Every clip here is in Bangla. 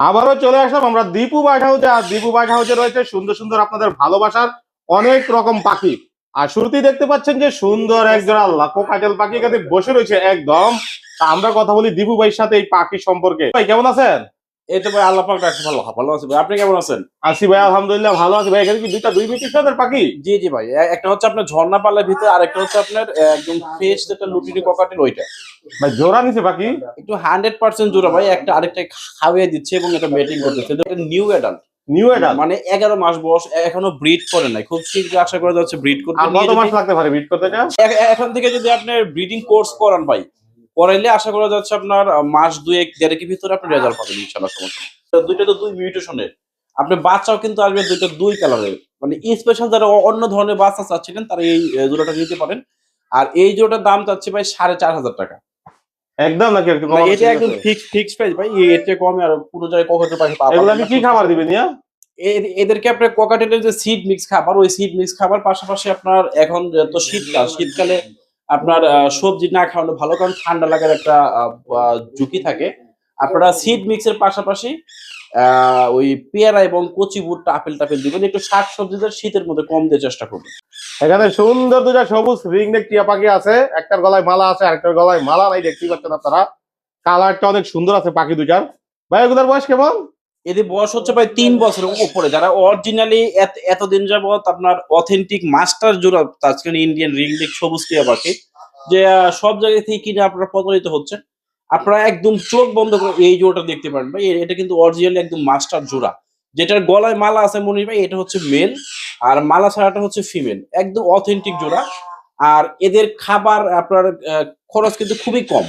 আবারও চলে আসলাম আমরা দীপু বাইট হাউসে আর দীপু বাইট হাউসে রয়েছে সুন্দর সুন্দর আপনাদের ভালোবাসার অনেক রকম পাখি। আর শুরুতেই দেখতে পাচ্ছেন যে সুন্দর একজোড়া লাখো কাজল পাখি এখানে বসে রয়েছে একদম। আমরা কথা বলি দীপু ভাইয়ের সাথে এই পাখি সম্পর্কে। ভাই, কেমন আছেন? তো ভাই আল্লাহ পাক রাখছে ভালো ভালো আছে ভাই। আপনি কেমন আছেন? আসি ভাই আলহামদুলিল্লাহ ভালো আছি ভাই। এখানে কি দুইটা দুই সাথে পাখি? জি জি ভাই। একটা হচ্ছে আপনার ঝর্ণা পাল্লার ভিতরে আর একটা হচ্ছে আপনার একদম ফ্রেশ যেটা লুটিনি ককাটের ওইটা। ভাই জোড়া নিছে পাখি? একটু হান্ড্রেড পার্সেন্ট জোড়া ভাই। একটা আরেকটা খাওয়িয়ে দিচ্ছে এবং এটা মেটিং করতেছে। এটা নিউ অ্যাডাল্ট নিউ এটা মানে এগারো মাস বয়স এখনও ব্রিড করে নাই। খুব শীঘ্রই আশা করা যাচ্ছে ব্রিড করতে আর কত মাস লাগতে পারে বিট করতে এটা এখন থেকে যদি আপনার ব্রিডিং কোর্স করান ভাই করাইলে আশা করা যাচ্ছে আপনার মাস দুয়েক দেড়েকের ভিতরে আপনি রেজাল্ট পাবেন ইনশাল্লাহ সমস্যা দুইটা তো দুই মিউটেশনের আপনার বাচ্চাও কিন্তু আসবে দুইটা দুই কালারের মানে স্পেশাল যারা অন্য ধরনের বাচ্চা চাচ্ছিলেন তারা এই জোড়াটা নিতে পারেন। আর এই জোড়াটার দাম চাচ্ছে ভাই সাড়ে চার হাজার টাকা। একদম নাকি একটু কম এটা একদম ফিক্স ফিক্স প্রাইস ভাই এর থেকে কমে আর পুরো জায়গায় কখনো পাখি পাবেন এগুলো না। কি খাবার দিবেন ইয়া এদেরকে আপনার কোকাটেলের যে সিড মিক্স খাবার ওই সিড মিক্স খাবার পাশাপাশি আপনার এখন তো শীতকাল শীতকালে আপনার সবজি না খাওয়ানো ভালো, কারণ ঠান্ডা লাগার একটা ঝুঁকি থাকে। আপনারা সিড মিক্সের পাশাপাশি ওই পেয়ারা এবং কচি বুট আপেল টাপেল দিবেন, একটু শাক সবজিদের শীতের মধ্যে কম দিয়ে চেষ্টা করবেন। এখানে সুন্দর দুটা সবুজ রিং নেক টিয়া পাখি আছে। একটার গলায় মালা আছে, আরেকটার গলায় মালা নাই, দেখতেই পাচ্ছেন আপনারা। কালারটা অনেক সুন্দর আছে পাখি দুটার ভাই, এগুলোর বয়স কেমন? এদের বয়স হচ্ছে প্রায় তিন বছরের উপরে। যারা অরিজিনালি এতদিন যাবৎ আপনার অথেন্টিক মাস্টার জোড়া তাজকান ইন্ডিয়ান রিং লিগ সবুজ টিয়া পাখি, যে সব জায়গা থেকে কিনে আপনারা প্রতারিত হচ্ছেন, আপনারা একদম চোখ বন্ধ করে এই জোড়াটা দেখতে পারেন। ভাই, এটা কিন্তু অরিজিনালি একদম মাস্টার জোড়া। যেটার গলায় মালা আছে মনির ভাই, এটা হচ্ছে মেল আর মালা ছাড়াটা হচ্ছে ফিমেল একদম অথেন্টিক জোড়া। আর এদের খাবার আপনার খরচ কিন্তু খুবই কম।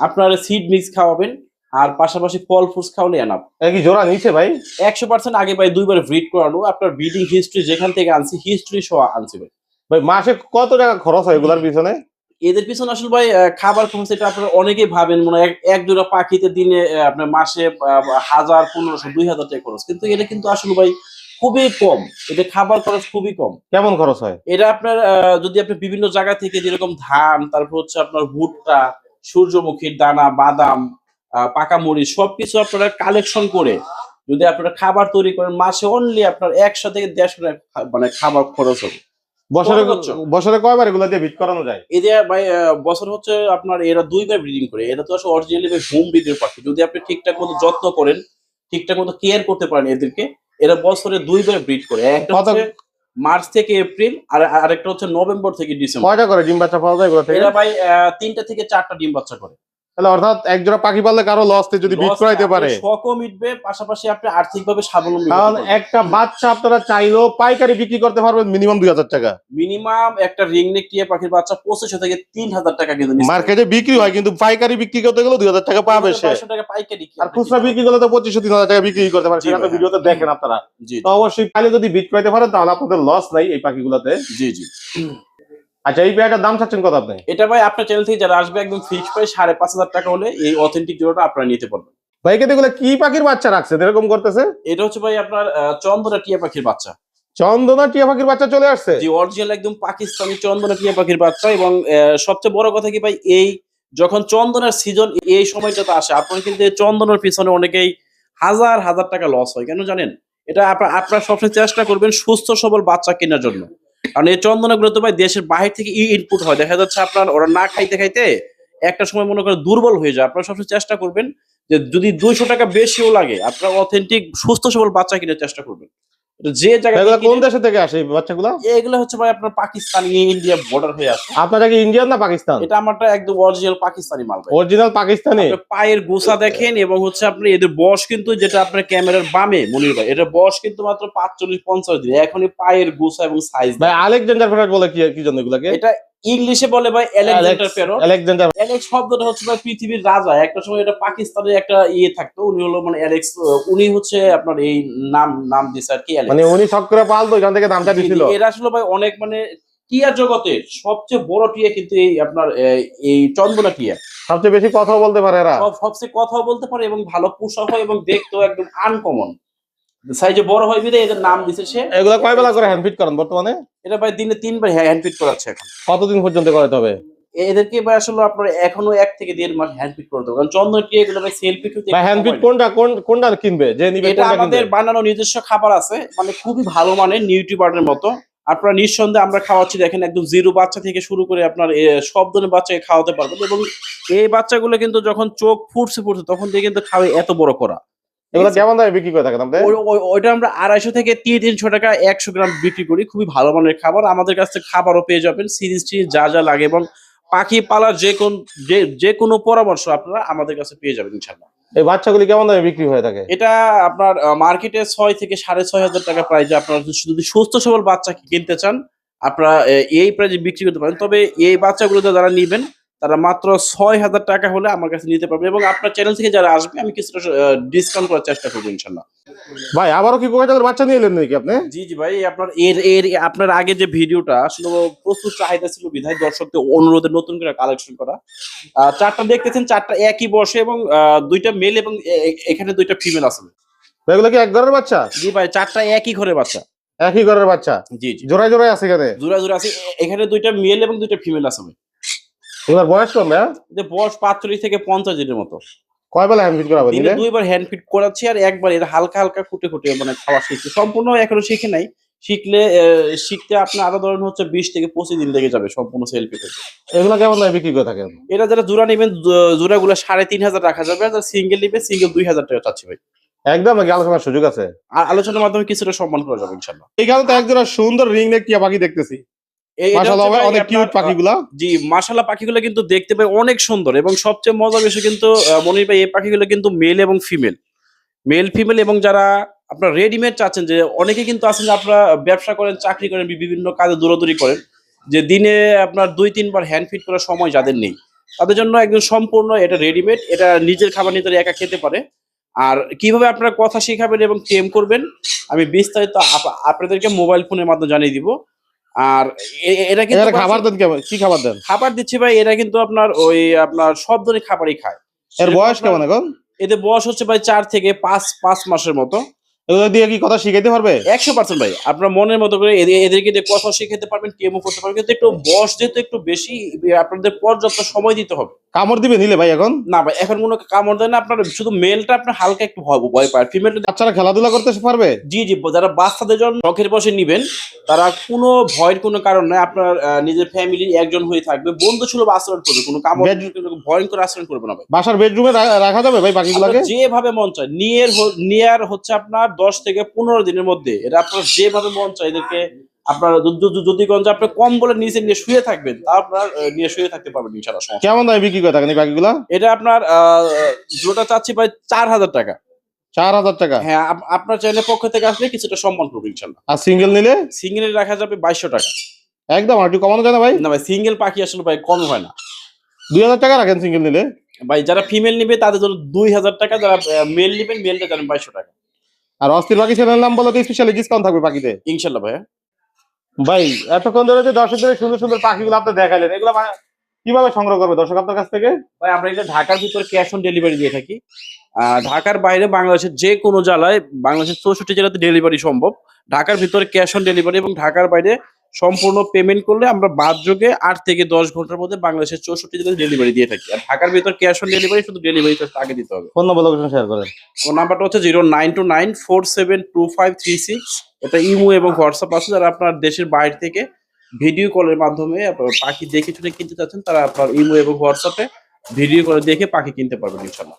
আপনারা সিড মিক্স খাওয়াবেন। আর পাশাপাশি ফল ফ্রুটস খাওয়ালে এনাফ এ কি জোড়া নিচে ভাই? একশো পার্সেন্ট আগে ভাই দুইবার ব্রিড করানো আপনার ব্রিডিং হিস্ট্রি যেখান থেকে আনছি হিস্ট্রি সহ আনছি ভাই। ভাই মাসে কত টাকা খরচ হয় এগুলার পিছনে? এদের পিছনে আসলে ভাই খাবার খরচ এটা আপনারা অনেকেই ভাবেন মনে হয় এক- দুটা পাখিতে দিনে আপনার মাসে হাজার পনেরোশো দুই হাজার টাকা খরচ। কিন্তু এটা কিন্তু আসলে ভাই খুবই কম। এটা খাবার খরচ খুবই কম। কেমন খরচ হয়? এটা আপনার যদি আপনি বিভিন্ন জায়গা থেকে যেরকম ধান তারপর হচ্ছে আপনার ভুট্টা সূর্যমুখীর দানা বাদাম পাকা মরিচ সবকিছু আপনারা কালেকশন করে যদি আপনারা খাবার তৈরি করেন মাসে অনলি আপনার একশো থেকে দেড়শো টাকা মানে খাবার খরচ হবে। বছরে বছরে? কয়বার এগুলা দিয়ে বিট করানো যায়? এদের ভাই বছর হচ্ছে আপনার এরা দুইবার ব্রিডিং করে এরা তো আসলে অরিজিনালি হোম ব্রিডের পাখি। যদি আপনি ঠিকঠাক মতো যত্ন করেন ঠিকঠাক মতো কেয়ার করতে পারেন এদেরকে এরা বছরে দুইবার ব্রিড করে। একটা হচ্ছে মার্চ থেকে এপ্রিল আর আরেকটা হচ্ছে নভেম্বর থেকে ডিসেম্বর। কয়টা করে ডিম বাচ্চা পাওয়া যায় এরা ভাই আহ, তিনটা থেকে চারটা ডিম বাচ্চা করে। তাহলে অর্থাৎ এক জোড়া পাখি পারলে কারও লস যদি আপনি পারে। শখও মিটবে পাশাপাশি আপনি আর্থিকভাবে স্বাবলম্বী কারণ একটা বাচ্চা আপনারা চাইলেও পাইকারি বিক্রি করতে পারবেন মিনিমাম দুই হাজার টাকা। মিনিমাম একটা রিংনেক টিয়া পাখির বাচ্চা পঁচিশশো থেকে তিন হাজার টাকা কিন্তু মার্কেটে বিক্রি হয় কিন্তু পাইকারি বিক্রি করতে গেলে দুই হাজার টাকা পাবে সে 2200 টাকা পাইকারি আর খুচরা বিক্রি করলে তো পঁচিশশো তিন হাজার টাকা বিক্রি করতে পারে। সেটা ভিডিওতে দেখেন আপনারা। তো অবশ্যই পাইলে যদি বিট করাইতে পারেন তাহলে আপনাদের লস নাই এই পাখিগুলোতে। জি জি। আচ্ছা এই পেয়ারটার দাম চাচ্ছেন কত আপনি? এটা ভাই আপনার চ্যানেল থেকে যারা আসবে একদম ফিক্স প্রাইস সাড়ে পাঁচ হাজার টাকা হলে এই অথেন্টিক জোড়াটা আপনারা নিতে পারবেন। ভাইকে এগুলো কি পাখির বাচ্চা রাখছে? এরকম করতেছে? এটা হচ্ছে ভাই আপনার চন্দনা টিয়া পাখির বাচ্চা। চন্দনা টিয়া পাখির বাচ্চা চলে আসছে? যে অরিজিনাল একদম পাকিস্তানি চন্দনা টিয়া পাখির বাচ্চা এবং সবচেয়ে বড় কথা কি ভাই এই যখন চন্দনের সিজন এই সময়টাতে আসে আপনার কিন্তু চন্দনের পিছনে অনেকেই হাজার হাজার টাকা লস হয়। কেন জানেন? এটা আপনার আপনারা সবসময় চেষ্টা করবেন সুস্থ সবল বাচ্চা কেনার জন্য। কারণ এই চন্দনাগুলো তো ভাই দেশের বাহির থেকে ইনপুট হয়। দেখা যাচ্ছে আপনার ওরা না খাইতে খাইতে একটা সময় মনে করেন দুর্বল হয়ে যায়। আপনারা সবসময় চেষ্টা করবেন যে যদি দুইশো টাকা বেশিও লাগে, আপনারা অথেন্টিক সুস্থ সবল বাচ্চা কেনার চেষ্টা করবেন। যে জায়গা কোন দেশে থেকে আসে বাচ্চাগুলো? এগুলো হচ্ছে ভাই আপনার পাকিস্তান ইন্ডিয়া বর্ডার হয়ে আছে আপনারা কি ইন্ডিয়ান না পাকিস্তান এটা আমারটা একদম অরিজিনাল পাকিস্তানি মাল অরিজিনাল পাকিস্তানি? পায়ের গোসা দেখেন এবং হচ্ছে আপনি এদের বয়স কিন্তু যেটা আপনার ক্যামেরার বামে মনির ভাই এটা বয়স কিন্তু মাত্র পাঁচচল্লিশ পঞ্চাশ দিন। এখনই পায়ের গোসা এবং সাইজ ভাই আলেকজান্ডার বলে কি কি জন্য এগুলাকে? এটা ইংলিশে বলে ভাই অ্যালেকজান্ডার পেরো আলেকজান্ডার অ্যালেক্স শব্দটা হচ্ছে ভাই পৃথিবীর রাজা। একটা সময় এটা পাকিস্তানের একটা ইয়ে থাকতো। উনি হলো মানে অ্যালেক্স উনি হচ্ছে আপনার এই নাম নাম দিছে আর কি মানে উনি শখ করে পালতো এখান থেকে নামটা দিছিল। এরা আসলে ভাই অনেক মানে টিয়া জগতে সবচেয়ে বড় টিয়া কিন্তু এই আপনার এই চন্দনা টিয়া। সবচেয়ে বেশি কথা বলতে পারে এরা। সবচেয়ে কথা বলতে পারে এবং ভালো পোষা হয় এবং দেখতেও একদম আনকমন সাইজে বড় হয় বিদে এদের নাম দিছে সে। এগুলো কয় বেলা করে হ্যান্ড ফিট করেন বর্তমানে? এটা ভাই দিনে তিনবার হ্যান্ড ফিট করাচ্ছে এখন। কতদিন পর্যন্ত করাতে হবে? এদেরকে ভাই আসলে আপনার এখনও এক থেকে দেড় মাস হ্যান্ড পিক করতে হবে কারণ চন্দন টি এগুলো ভাই সেলফি ভাই হ্যান্ড ফিট কোনটা কোন কোনটা কিনবে? যে নিবে এটা আমাদের বানানো নিজস্ব খাবার আছে মানে খুবই ভালো মানের নিউট্রিবার্ডের মতো। আপনারা নিঃসন্দেহে আমরা খাওয়াচ্ছি দেখেন একদম জিরো বাচ্চা থেকে শুরু করে আপনার সব ধরনের বাচ্চাকে খাওয়াতে পারবেন। এবং এই বাচ্চাগুলো কিন্তু যখন চোখ ফুটছে ফুটছে তখন থেকে কিন্তু খাওয়া এত বড় করা। এগুলো কেমন দামে বিক্রি করে থাকেন ওই- ওই- ওইটা আমরা আড়াইশো থেকে তিন তিনশো টাকা একশো গ্রাম বিক্রি করি খুবই ভালো মানের খাবার। আমাদের কাছ থেকে খাবারও পেয়ে যাবেন সিরিজ টিরিজ যা যা লাগে এবং পাখি পালার যে কোন যে কোনো পরামর্শ আপনারা আমাদের কাছে পেয়ে যাবেন ইনশাল্লাহ এই বাচ্চাগুলি কেমন দামে বিক্রি হয়ে থাকে? এটা আপনার মার্কেটে ছয় থেকে সাড়ে ছয় হাজার টাকা প্রাইজে আপনারা যদি সুস্থ সবল বাচ্চা কিনতে চান আপনারা এই প্রাইজে বিক্রি করতে পারেন। তবে এই বাচ্চাগুলো যারা নিবেন তারা মাত্র ছয় হাজার টাকা হলে আমার কাছে নিতে পারবে এবং আপনার চ্যানেল থেকে যারা আসবে আমি কিছুটা ডিসকাউন্ট করার চেষ্টা করব ইনশাল্লাহ। ভাই আবারও কি বাচ্চা নিয়ে এলেন নাকি আপনি? জি জি ভাই আপনার এর এর আপনার আগে যে ভিডিওটা আসলে প্রচুর চাহিদা ছিল বিধায় দর্শকদের অনুরোধে নতুন করে কালেকশন করা। চারটা দেখতেছেন চারটা একই বসে এবং দুইটা মেল এবং এখানে দুইটা ফিমেল আছে। এগুলো কি এক ঘরের বাচ্চা? জি ভাই চারটা একই ঘরে বাচ্চা। একই ঘরের বাচ্চা? জি জি। জোড়ায় জোড়ায় আছে এখানে? জোড়া জোড়া আছে এখানে দুইটা মেল এবং দুইটা ফিমেল আছে। ভাই এগুলোর বয়স কম ভাইয়া যে বয়স পাঁচচল্লিশ থেকে পঞ্চাশ দিনের মতো। কয় বেলা হ্যান্ড ফিট করাবেন দিনে দুইবার হ্যান্ড ফিট করাচ্ছি আর একবার এটা হালকা হালকা খুঁটে খুঁটে মানে খাওয়া শিখছে। সম্পূর্ণ এখনও শিখে নাই। শিখলে শিখতে আপনার আরও ধরেন হচ্ছে বিশ থেকে পঁচিশ দিন লেগে যাবে সম্পূর্ণ সেলফি থেকে এগুলো কেমন দামে বিক্রি করে থাকেন? এটা যারা জোড়া নেবেন জোড়া গুলো সাড়ে তিন হাজার রাখা যাবে আর সিঙ্গেল নেবে সিঙ্গেল দুই হাজার টাকা চাচ্ছি ভাই। একদম আলোচনার সুযোগ আছে? আর আলোচনার মাধ্যমে কিছুটা সম্মান করা যাবে ইনশাল্লাহ এখানে তো একজোড়া সুন্দর রিং নেক টিয়া পাখি দেখতেছি। অনেক আপনার, কিউট পাখিগুলা। জি পাখিগুলো কিন্তু দেখতে পাই অনেক সুন্দর এবং সবচেয়ে মজা বিষয় কিন্তু আহ, মনির ভাই এই পাখিগুলো কিন্তু মেল এবং ফিমেল মেল ফিমেল এবং যারা আপনার রেডিমেড চাচ্ছেন যে অনেকে কিন্তু আছেন যে আপনারা ব্যবসা করেন চাকরি করেন বিভিন্ন কাজে দৌড়াদৌড়ি করেন যে দিনে আপনার দুই তিনবার হ্যান্ড ফিট করার সময় যাদের নেই তাদের জন্য একদম সম্পূর্ণ এটা রেডিমেড এটা নিজের খাবার নিজের একা খেতে পারে। আর কীভাবে আপনারা কথা শেখাবেন এবং টেম করবেন আমি বিস্তারিত আপ- আপনাদেরকে মোবাইল ফোনের মাধ্যমে জানিয়ে দিব। আর এ- এ- এটা কিন্তু খাবার দেন কেমন কি খাবার দেন? খাবার দিচ্ছি ভাই এরা কিন্তু আপনার ওই আপনার সব ধরনের খাবারই খায়। এর বয়স কেমন এখন? এদের বয়স হচ্ছে ভাই চার থেকে পাঁচ পাঁচ মাসের মতো। এগুলো দিয়ে কি কথা শিখাইতে পারবে? একশো পার্সেন্ট ভাই। আপনার মনের মতো করে এদের- এদেরকে কথা শিখাতে পারবেন কেমো করতে পারবেন কিন্তু একটু বয়স যেহেতু একটু বেশি আপনাদের পর্যাপ্ত সময় দিতে হবে। কামড় দিবে নিলে ভাই এখন? না ভাই এখন কোনো কামড় দেয় না আপনার শুধু মেলটা আপনার হালকা একটু ভয় ভয় পায়। ফিমেলটা বাচ্চারা খেলাধুলা করতে পারবে? জি জি যারা বাচ্চাদের জন্য শখের বসে নিবেন তারা কোনো ভয়ের কোনো কারণ নাই আপনার নিজের ফ্যামিলি একজন হয়ে থাকবে বন্ধু সুলভ আচরণ করবে কোনো কামড় ভয়ঙ্কর আচরণ করবে না ভাই। বাসার বেডরুমে রাখা যাবে ভাই পাখিগুলাকে আপনার যেভাবে মন চায় নিয়ের নিয়ার হচ্ছে আপনার দশ থেকে পনেরো দিনের মধ্যে। এটা আপনার যেভাবে মন চায় এদেরকে আপনার যদি- আপনি কম বলে নিচে নিয়ে শুয়ে থাকবেন তা আপনার নিয়ে শুয়ে থাকতে পারবেন কেমন দামে বিক্রি করে থাকেন এই পাখিগুলা? এটা আপনার আহ, জোড়াটা চাচ্ছি ভাই চার হাজার টাকা। চার হাজার টাকা? হ্যাঁ আপ- আপনার চ্যানেলের পক্ষ থেকে আসলে কিছুটা সম্মান করব ইনশাল্লাহ আর সিঙ্গেল নিলে? সিঙ্গেল রাখা যাবে বাইশশো টাকা। একদম আর একটু কমানো যায় না ভাই? না ভাই সিঙ্গেল পাখি আসলে ভাই কম হয় না। দুই হাজার টাকা রাখেন সিঙ্গেল নিলে? ভাই যারা ফিমেল নিবে তাদের জন্য দুই হাজার টাকা যারা মেল নিবেন মেলটা জানেন বাইশশো টাকা। আর অস্থির পাখি ছেলের নাম বলো স্পেশালি ডিসকাউন্ট থাকবে পাখিতে ইনশাল্লাহ ভাই ভাই এতক্ষণ ধরে যে দর্শকদের সুন্দর সুন্দর পাখিগুলো আপনি দেখালেন এগুলো মা- কীভাবে সংগ্রহ করবে দর্শক আপনার কাছ থেকে? ভাই আমরা এটা ঢাকার ভিতরে ক্যাশ অন ডেলিভারি দিয়ে থাকি। আহ, ঢাকার বাইরে বাংলাদেশের যে কোনো জেলায় বাংলাদেশের চৌষট্টি জেলাতে ডেলিভারি সম্ভব। ঢাকার ভিতরে ক্যাশ অন ডেলিভারি এবং ঢাকার বাইরে সম্পূর্ণ পেমেন্ট করলে আমরা বাদ যোগে আট থেকে দশ ঘণ্টার মধ্যে বাংলাদেশের চৌষট্টি জেলাতে ডেলিভারি দিয়ে থাকি। আর ঢাকার ভিতর ক্যাশ অন ডেলিভারি শুধু ডেলিভারি আগে দিতে হবে। ফোন নম্বর লোকেশন শেয়ার করেন। ও নাম্বারটা হচ্ছে zero nine two nine four seven two five three six. এটা ইমো এবং হোয়াটসঅ্যাপ আছে। যারা আপনার দেশের বাইরে থেকে ভিডিও কলের মাধ্যমে আপনার পাখি দেখে শুনে কিনতে চাচ্ছেন তারা আপনার ইমো এবং হোয়াটসঅ্যাপে ভিডিও করে দেখে পাখি কিনতে পারবেন ইনশাল্লাহ